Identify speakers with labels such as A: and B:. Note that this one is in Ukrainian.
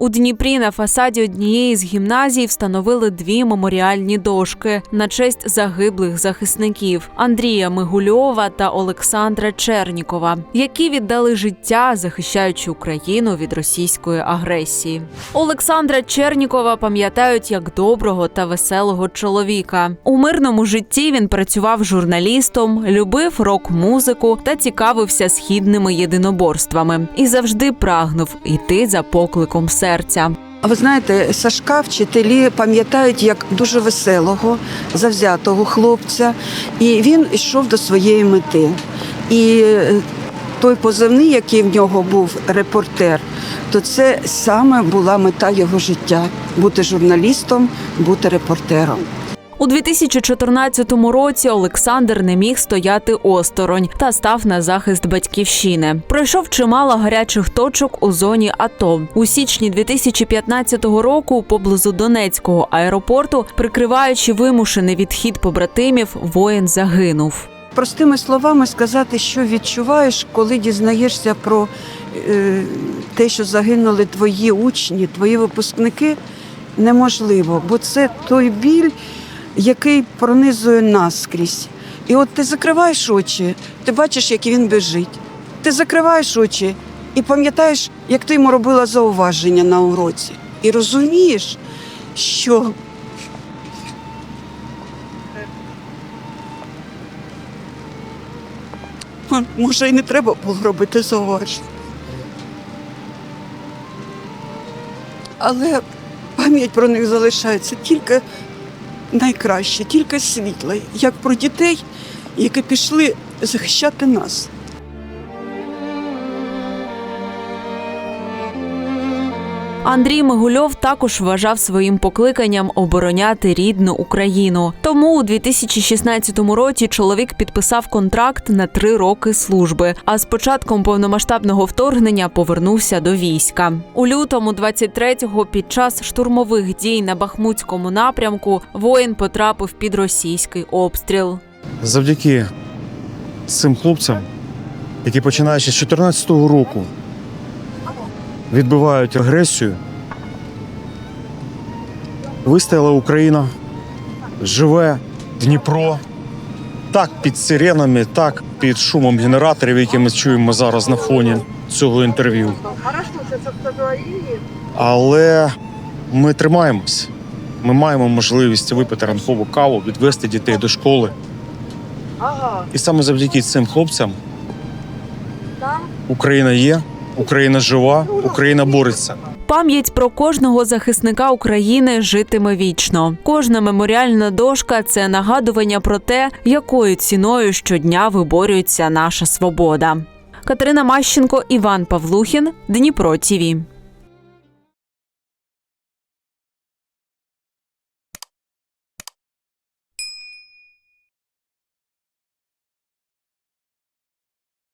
A: У Дніпрі на фасаді однієї з гімназій встановили дві меморіальні дошки на честь загиблих захисників Андрія Мигульова та Олександра Чернікова, які віддали життя, захищаючи Україну від російської агресії. Олександра Чернікова пам'ятають як доброго та веселого чоловіка. У мирному житті він працював журналістом, любив рок-музику та цікавився східними єдиноборствами і завжди прагнув йти за покликом серця.
B: А ви знаєте, Сашка вчителі пам'ятають як дуже веселого, завзятого хлопця, і він йшов до своєї мети. І е, той позивний, який в нього був репортер, то це саме була мета його життя бути журналістом, бути репортером.
A: У 2014 році Олександр не міг стояти осторонь та став на захист батьківщини. Пройшов чимало гарячих точок у зоні АТО. У січні 2015 року поблизу Донецького аеропорту, прикриваючи вимушений відхід побратимів, воїн загинув.
B: Простими словами сказати, що відчуваєш, коли дізнаєшся про е, те, що загинули твої учні, твої випускники, неможливо, бо це той біль, який пронизує наскрізь. І от ти закриваєш очі, ти бачиш, як він біжить. Ти закриваєш очі і пам'ятаєш, як ти йому робила зауваження на уроці. І розумієш, що Може, і не треба було робити зауваження. Але пам'ять про них залишається тільки найкраще, тільки світла, як про дітей, які пішли захищати нас.
A: Андрій Мигульов також вважав своїм покликанням обороняти рідну Україну. Тому у 2016 році чоловік підписав контракт на три роки служби. А з початком повномасштабного вторгнення повернувся до війська. У лютому 23-го під час штурмових дій на Бахмутському напрямку воїн потрапив під російський обстріл.
C: завдяки цим хлопцям, які починаючи з 2014 року відбивають агресію, вистояла Україна, живе Дніпро. Так під сиренами, так під шумом генераторів, які ми чуємо зараз на фоні цього інтерв'ю. Але ми тримаємось. Ми маємо можливість випити ранкову каву, відвести дітей до школи. І саме завдяки цим хлопцям Україна є, Україна жива, Україна бореться.
A: Пам'ять про кожного захисника України житиме вічно. Кожна меморіальна дошка це нагадування про те, якою ціною щодня виборюється наша свобода. Катерина Мащенко, Іван Павлухін, Дніпро ТІВІ.